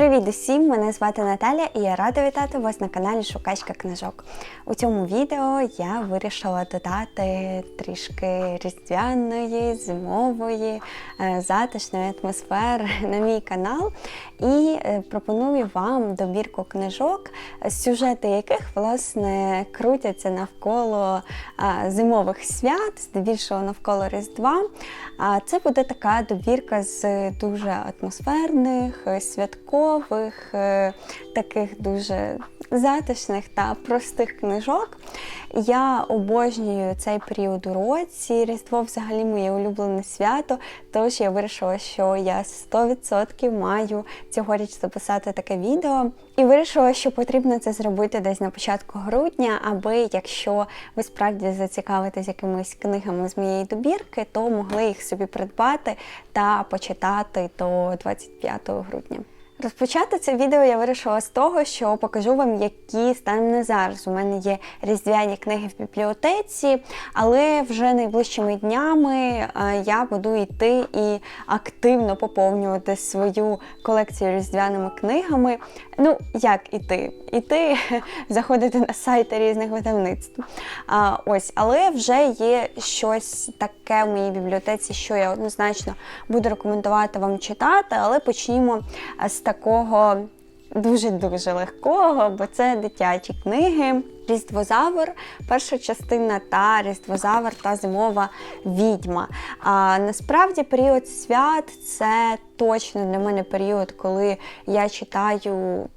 Привіт усім! Мене звати Наталя і я рада вітати вас на каналі Шукачка книжок. У цьому відео я вирішила додати трішки різдвяної, зимової, е, затишної атмосфери на мій канал і е, пропоную вам добірку книжок, сюжети яких власне крутяться навколо е, зимових свят, здебільшого навколо Різдва. А це буде така добірка з дуже атмосферних, святкових, е, таких дуже затишних та простих книжок. Я обожнюю цей період у році. Різдво взагалі моє улюблене свято. Тож я вирішила, що я 100% маю цьогоріч записати таке відео. І вирішила, що потрібно це зробити десь на початку грудня, аби якщо ви справді зацікавитесь якимись книгами з моєї добірки, то могли їх собі придбати та почитати до 25 грудня. Розпочати це відео я вирішила з того, що покажу вам, які станом на зараз. У мене є різдвяні книги в бібліотеці, але вже найближчими днями е, я буду йти і активно поповнювати свою колекцію різдвяними книгами. Ну, як іти? Іти, заходити на сайти різних видавництв. А, Ось, але вже є щось таке в моїй бібліотеці, що я однозначно буду рекомендувати вам читати, але почнімо з такого дуже-дуже легкого, бо це дитячі книги. Різдвозавр, перша частина та Різдвозавр та зимова відьма. А насправді період свят це точно для мене період, коли я читаю,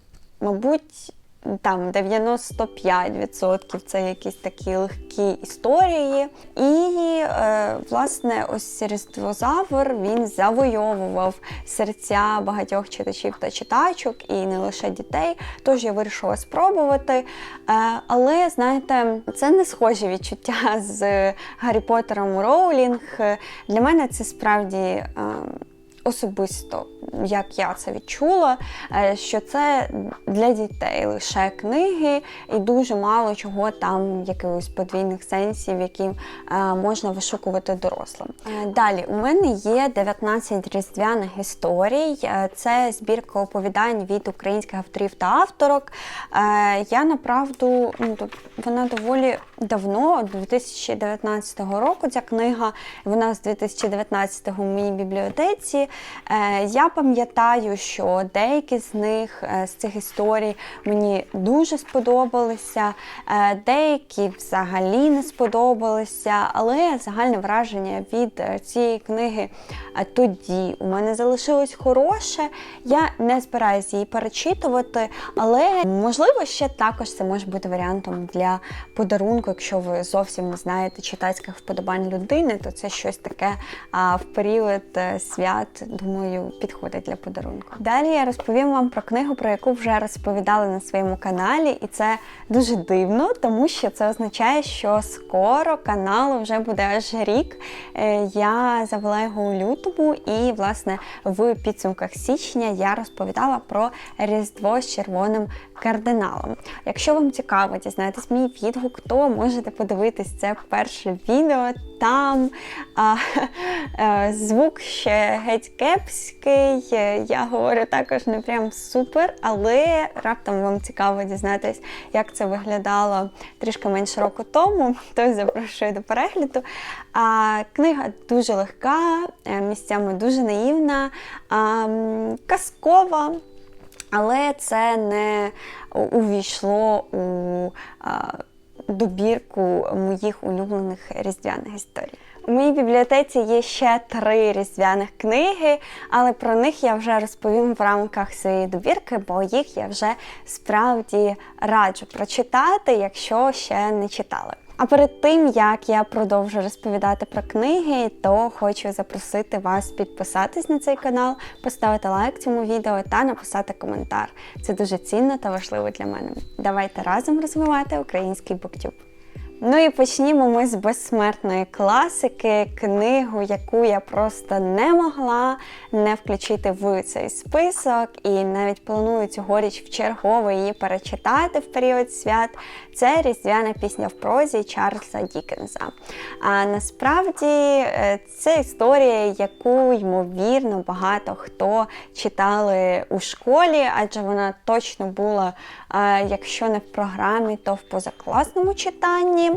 мабуть, там 95% це якісь такі легкі історії. І, е, власне, ось Різдвозавр він завойовував серця багатьох читачів та читачок, і не лише дітей. Тож я вирішила спробувати. Е, але, знаєте, це не схожі відчуття з Гаррі Поттером Роулінг. Для мене це справді. Е, особисто, як я це відчула, е, що це для дітей лише книги, і дуже мало чого там, якихось подвійних сенсів, які е, можна вишукувати дорослим. Е, далі у мене є 19 різдвяних історій. Це збірка оповідань від українських авторів та авторок. Я направду, ну, вона доволі давно, 2019 року, ця книга, вона з 2019-го в моїй бібліотеці. Е, я пам'ятаю, що деякі з них е, з цих історій мені дуже сподобалися, е, деякі взагалі не сподобалися, але загальне враження від цієї книги тоді у мене залишилось хороше. Я не збираюся її перечитувати, але можливо ще також це може бути варіантом для подарунку, якщо ви зовсім не знаєте читацьких вподобань людини, то це щось таке а, в період свят думаю, підходить для подарунку. Далі я розповім вам про книгу, про яку вже розповідали на своєму каналі, і це дуже дивно, тому що це означає, що скоро каналу вже буде аж рік. Е, я завела його у лютому, і, власне, в підсумках січня я розповідала про Різдво з червоним кардиналом. Якщо вам цікаво дізнатись мій відгук, то можете подивитись це перше відео. Там а, а, звук ще геть кепський. Я говорю також не прям супер, але раптом вам цікаво дізнатись, як це виглядало трішки менше року тому, то запрошую до перегляду. А, Книга дуже легка, е, місцями дуже наївна, а, казкова. Але це не увійшло у а, добірку моїх улюблених різдвяних історій. У моїй бібліотеці є ще три різдвяних книги, але про них я вже розповім в рамках своєї добірки, бо їх я вже справді раджу прочитати, якщо ще не читали. А перед тим як я продовжу розповідати про книги, то хочу запросити вас підписатись на цей канал, поставити лайк цьому відео та написати коментар. Це дуже цінно та важливо для мене. Давайте разом розвивати український буктюб. Ну і почнімо ми з безсмертної класики, книгу, яку я просто не могла не включити в цей список, і навіть планую цьогоріч в чергово її перечитати в період свят. Це різдвяна пісня в прозі Чарльза Дікенса. А насправді е, це історія, яку ймовірно багато хто читали у школі, адже вона точно була, е, якщо не в програмі, то в позакласному читанні.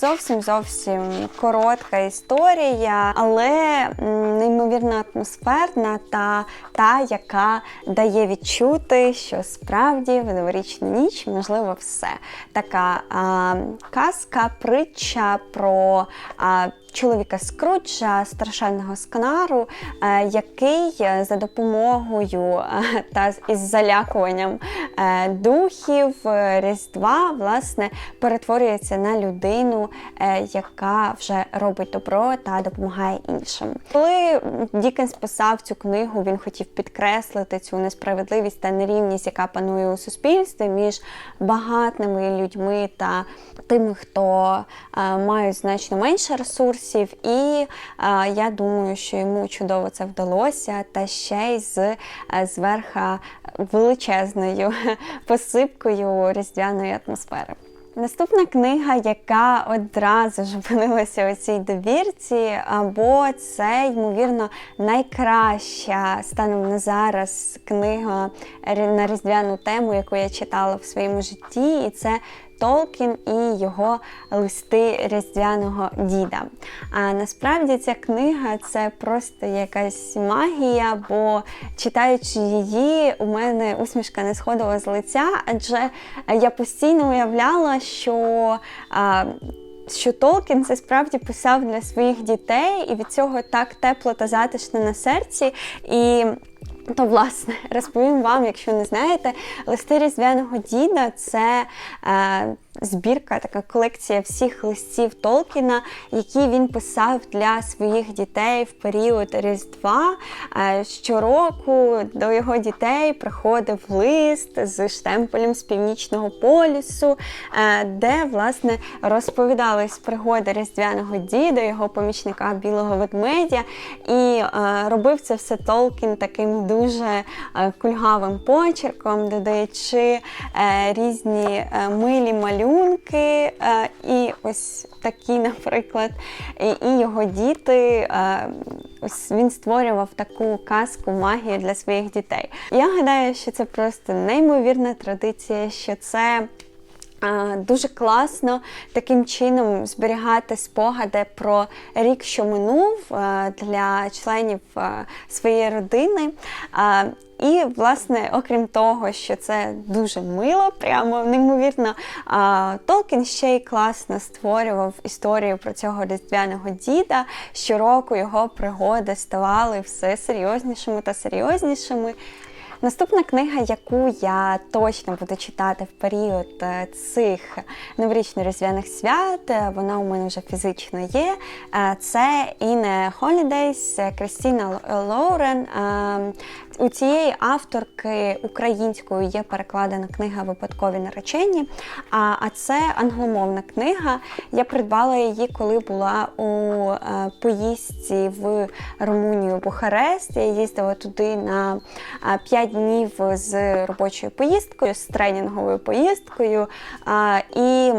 Зовсім зовсім коротка історія, але неймовірно атмосферна та та, яка дає відчути, що справді в новорічну ніч можливо все. Така а, казка, притча про. А, чоловіка Скруджа, страшенного сканару, е, який е, за допомогою е, та із залякуванням духів Різдва власне перетворюється на людину, яка вже робить добро та допомагає іншим. Коли Дікенс писав цю книгу, він хотів підкреслити цю несправедливість та нерівність, яка панує у суспільстві між багатними людьми та тими, хто мають значно менше ресурсів ресурсів, і а, я думаю, що йому чудово це вдалося, та ще й з е, зверха величезною посипкою різдвяної атмосфери. Наступна книга, яка одразу ж опинилася у цій довірці, або це, ймовірно, найкраща станом на зараз книга на різдвяну тему, яку я читала в своєму житті, і це Толкін і його листи різдвяного діда. А насправді ця книга це просто якась магія, бо читаючи її, у мене усмішка не сходила з лиця, адже я постійно уявляла, що. А, що Толкін це справді писав для своїх дітей, і від цього так тепло та затишно на серці. І то, власне, розповім вам, якщо не знаєте, листи різдвяного діда це е, збірка, така колекція всіх листів Толкіна, які він писав для своїх дітей в період Різдва. Е, щороку до його дітей приходив лист з штемпелем з північного полюсу, е, де власне розповідались пригоди різдвяного діда, його помічника білого ведмедя. І е, робив це все Толкін таким дуже кульгавим почерком, додаючи різні милі малюнки малюнки, е, і ось такі, наприклад, і його діти. Е, ось він створював таку казку магію для своїх дітей. Я гадаю, що це просто неймовірна традиція, що це. Е, дуже класно таким чином зберігати спогади про рік, що минув для членів своєї родини. І, власне, окрім того, що це дуже мило, прямо неймовірно, Толкін ще й класно створював історію про цього різдвяного діда. Щороку його пригоди ставали все серйознішими та серйознішими. Наступна книга, яку я точно буду читати в період е, цих новорічно-різдвяних свят, е, вона у мене вже фізично є. Е, це Іне Холідейс Кристіна Лоурен. У цієї авторки українською є перекладена книга Випадкові наречені. А це англомовна книга. Я придбала її, коли була у поїздці в Румунію Бухарест. Я їздила туди на 5 днів з робочою поїздкою, з тренінговою поїздкою. І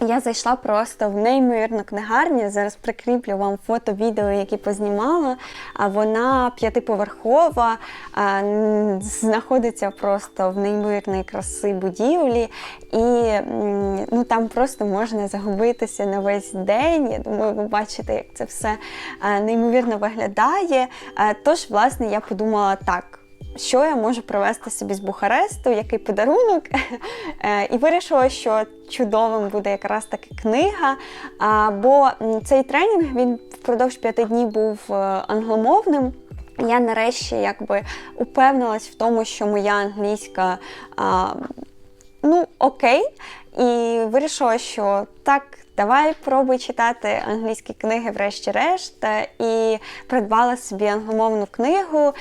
я зайшла просто в неймовірну книгарню. Зараз прикріплю вам фото, відео, які познімала. А вона п'ятиповерхова, знаходиться просто в неймовірної краси будівлі, і ну, там просто можна загубитися на весь день. Я думаю, ви бачите, як це все неймовірно виглядає. Тож, власне, я подумала так що я можу привезти собі з Бухаресту, який подарунок. Е, і вирішила, що чудовим буде якраз таки книга. Бо цей тренінг він впродовж п'яти днів був е, англомовним. Я нарешті якби упевнилась в тому, що моя англійська а, ну окей. І вирішила, що так, давай пробуй читати англійські книги, врешті-решт. І придбала собі англомовну книгу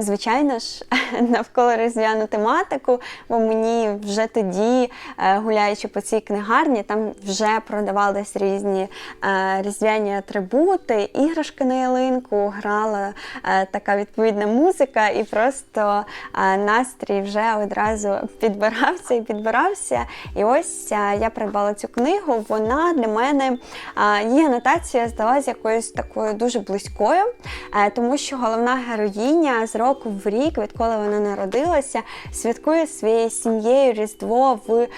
звичайно ж, навколо різдвяну тематику, бо мені вже тоді, е, гуляючи по цій книгарні, там вже продавались різні е, різдвяні атрибути, іграшки на ялинку, грала е, така відповідна музика, і просто настрій вже одразу підбирався і підбирався. І ось я придбала цю книгу. Вона для мене її анотація здалася якоюсь такою дуже близькою, тому що головна героїня з року в рік, відколи вона народилася, святкує своєю сім'єю Різдво в е,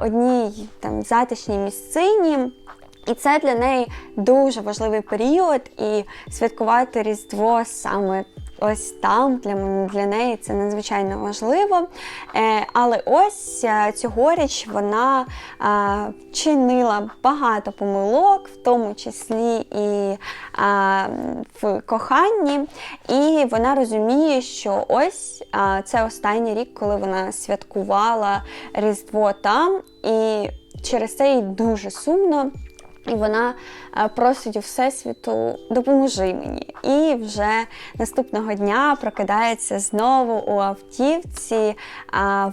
одній там затишній місцині. І це для неї дуже важливий період, і святкувати Різдво саме ось там для для неї це надзвичайно важливо. Е, Але ось е, цьогоріч вона чинила багато помилок, в тому числі і в коханні. І вона розуміє, що ось це останній рік, коли вона святкувала Різдво там, і через це їй дуже сумно. І вона е, просить у Всесвіту допоможи мені. І вже наступного дня прокидається знову у автівці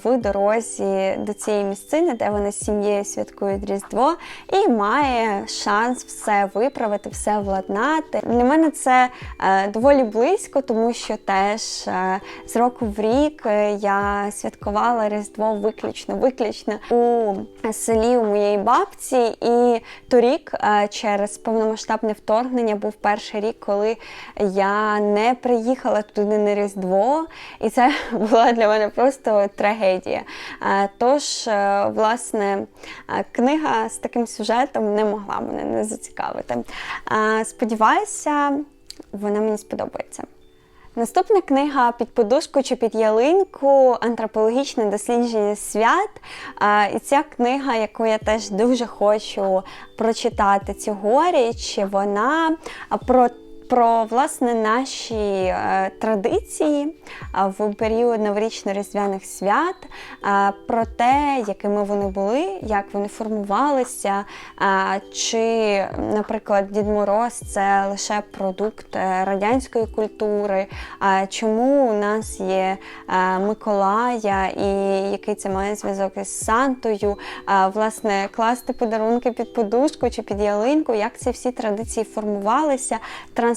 в дорозі до цієї місцини, де вони з сім'єю святкують Різдво, і має шанс все виправити, все владнати. Для мене це е, доволі близько, тому що теж е, з року в рік я святкувала Різдво виключно, виключно у селі у моєї бабці. І торік рік е, через повномасштабне вторгнення був перший рік, коли я не приїхала туди на Різдво, і це була для мене просто трагедія. Е, тож, е, власне, книга з таким сюжетом не могла мене не зацікавити. Сподіваюся, вона мені сподобається. Наступна книга під подушку чи під ялинку антропологічне дослідження свят. І ця книга, яку я теж дуже хочу прочитати цьогоріч, вона про про власне наші е, традиції в період новорічно-різдвяних свят, про те, якими вони були, як вони формувалися, чи, наприклад, Дід Мороз це лише продукт е, радянської культури, чому у нас є е, Миколая і який це має зв'язок із Сантою, власне, класти подарунки під подушку чи під ялинку, як ці всі традиції формувалися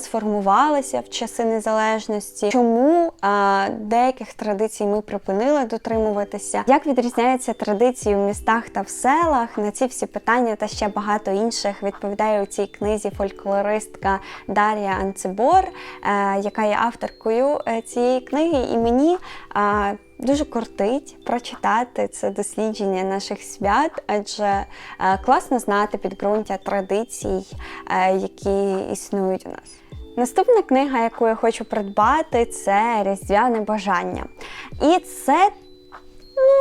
трансформувалися в часи незалежності, чому а, деяких традицій ми припинили дотримуватися, як відрізняються традиції в містах та в селах. На ці всі питання та ще багато інших відповідає у цій книзі фольклористка Дар'я Анцибор, е, яка є авторкою е, цієї книги, і мені. Е, Дуже кортить прочитати це дослідження наших свят, адже е, класно знати підґрунтя традицій, е, які існують у нас. Наступна книга, яку я хочу придбати, це Різдвяне бажання. І це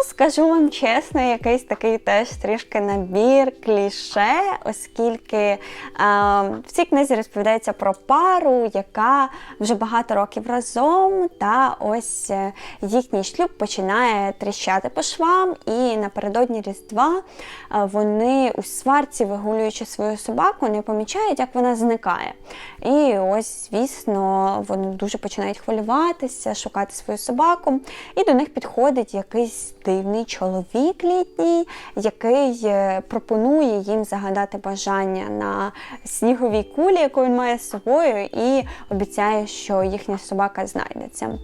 скажу вам чесно, якийсь такий теж трішки набір кліше, оскільки а, в цій книзі розповідається про пару, яка вже багато років разом, та ось е, їхній шлюб починає тріщати по швам, і напередодні Різдва вони у сварці, вигулюючи свою собаку, не помічають, як вона зникає. І ось, звісно, вони дуже починають хвилюватися, шукати свою собаку, і до них підходить якийсь дивний чоловік літній, який е, пропонує їм загадати бажання на сніговій кулі, яку він має з собою, і обіцяє, що їхня собака знайдеться.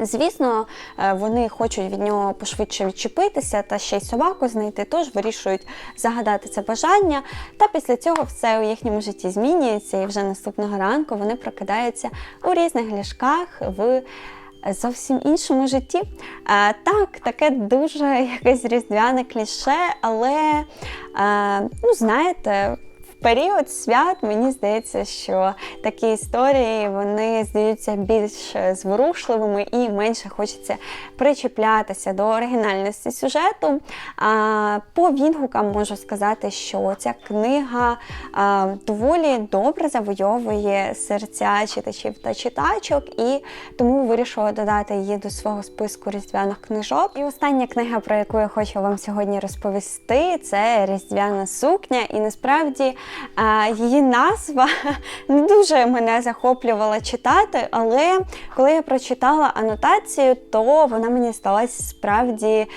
Звісно, е, вони хочуть від нього пошвидше відчепитися та ще й собаку знайти, тож вирішують загадати це бажання. Та після цього все у їхньому житті змінюється, і вже наступного ранку вони прокидаються у різних ліжках в зовсім іншому житті. Е, так, таке дуже якесь різдвяне кліше, але, е, ну, знаєте, період свят мені здається, що такі історії вони здаються більш зворушливими і менше хочеться причіплятися до оригінальності сюжету. А, По відгукам можу сказати, що ця книга а, доволі добре завойовує серця читачів та читачок, і тому вирішила додати її до свого списку різдвяних книжок. І остання книга, про яку я хочу вам сьогодні розповісти, це Різдвяна сукня. І насправді Е, Її назва не дуже мене захоплювала читати, але коли я прочитала анотацію, то вона мені сталася справді е,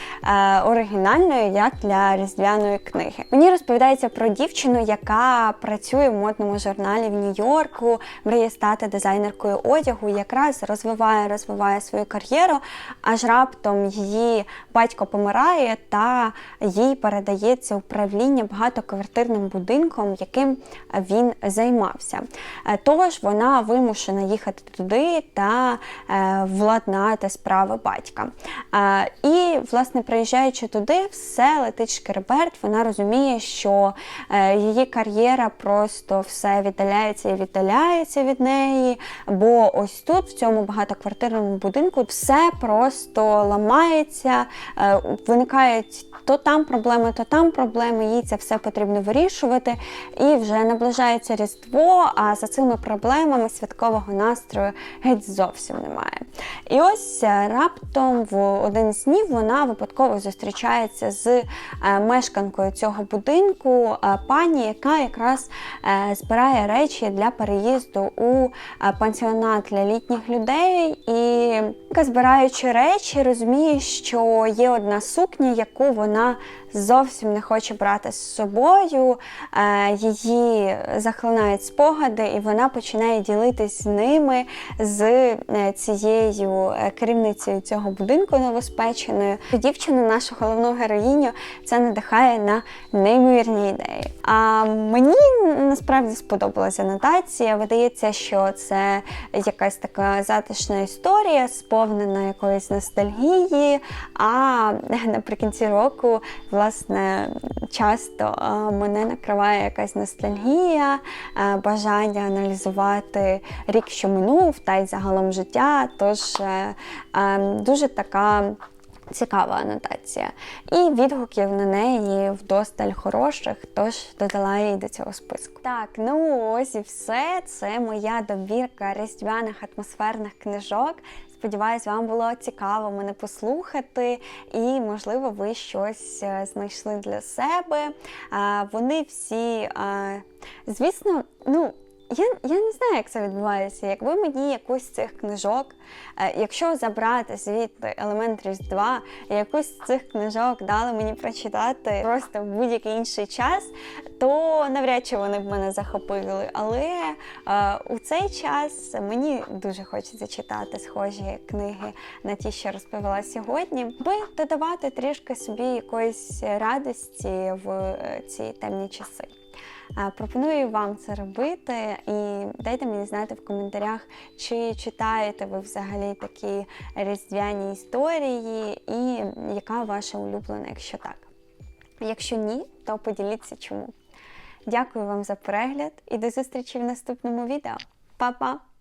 оригінальною як для різдвяної книги. Мені розповідається про дівчину, яка працює в модному журналі в Нью-Йорку, мріє стати дизайнеркою одягу, якраз розвиває, розвиває свою кар'єру, аж раптом її батько помирає та їй передається управління багатоквартирним будинком, яким він займався. Е, Тож вона вимушена їхати туди та е, владнати справи батька. Е, І, власне, приїжджаючи туди, все летить шкереберть, вона розуміє, що її кар'єра просто все віддаляється і віддаляється від неї. Бо ось тут, в цьому багатоквартирному будинку, все просто ламається, виникають то там проблеми, то там проблеми. Їй це все потрібно вирішувати. І вже наближається Різдво, а за цими проблемами святкового настрою геть зовсім немає. І ось е, раптом в один з днів вона випадково зустрічається з е, мешканкою цього будинку, е, пані, яка якраз збирає речі для переїзду у пансіонат для літніх людей. І збираючи речі, розуміє, що є одна сукня, яку вона зовсім не хоче брати з собою. Її захлинають спогади, і вона починає ділитись з ними з е, цією е, керівницею цього будинку новоспеченою. Дівчину, нашу головну героїню, це надихає на неймовірні ідеї. А мені насправді сподобалася анотація. Видається, що це якась така затишна історія, сповнена якоїсь ностальгії. А наприкінці року, власне, часто мене накриває якась ностальгія, бажання аналізувати рік, що минув, та й загалом життя. Тож е, е, дуже така. Цікава анотація. І відгуків на неї вдосталь хороших, тож додала її до цього списку. Так, ну ось і все. Це моя добірка різдвяних атмосферних книжок. Сподіваюсь, вам було цікаво мене послухати, і, можливо, ви щось е, знайшли для себе. Вони всі, звісно, ну. Я, я не знаю, як це відбувається. Якби мені якусь з цих книжок, е, якщо забрати звідти елемент Різдва, якусь з цих книжок дали мені прочитати просто в будь-який інший час, то навряд чи вони б мене захопили. Але е, у цей час мені дуже хочеться читати схожі книги на ті, що розповіла сьогодні, аби додавати трішки собі якоїсь радості в е, ці темні часи. Пропоную вам це робити і дайте мені знати в коментарях, чи читаєте ви взагалі такі різдвяні історії, і яка ваша улюблена, якщо так. Якщо ні, то поділіться чому. Дякую вам за перегляд і до зустрічі в наступному відео. Па-па!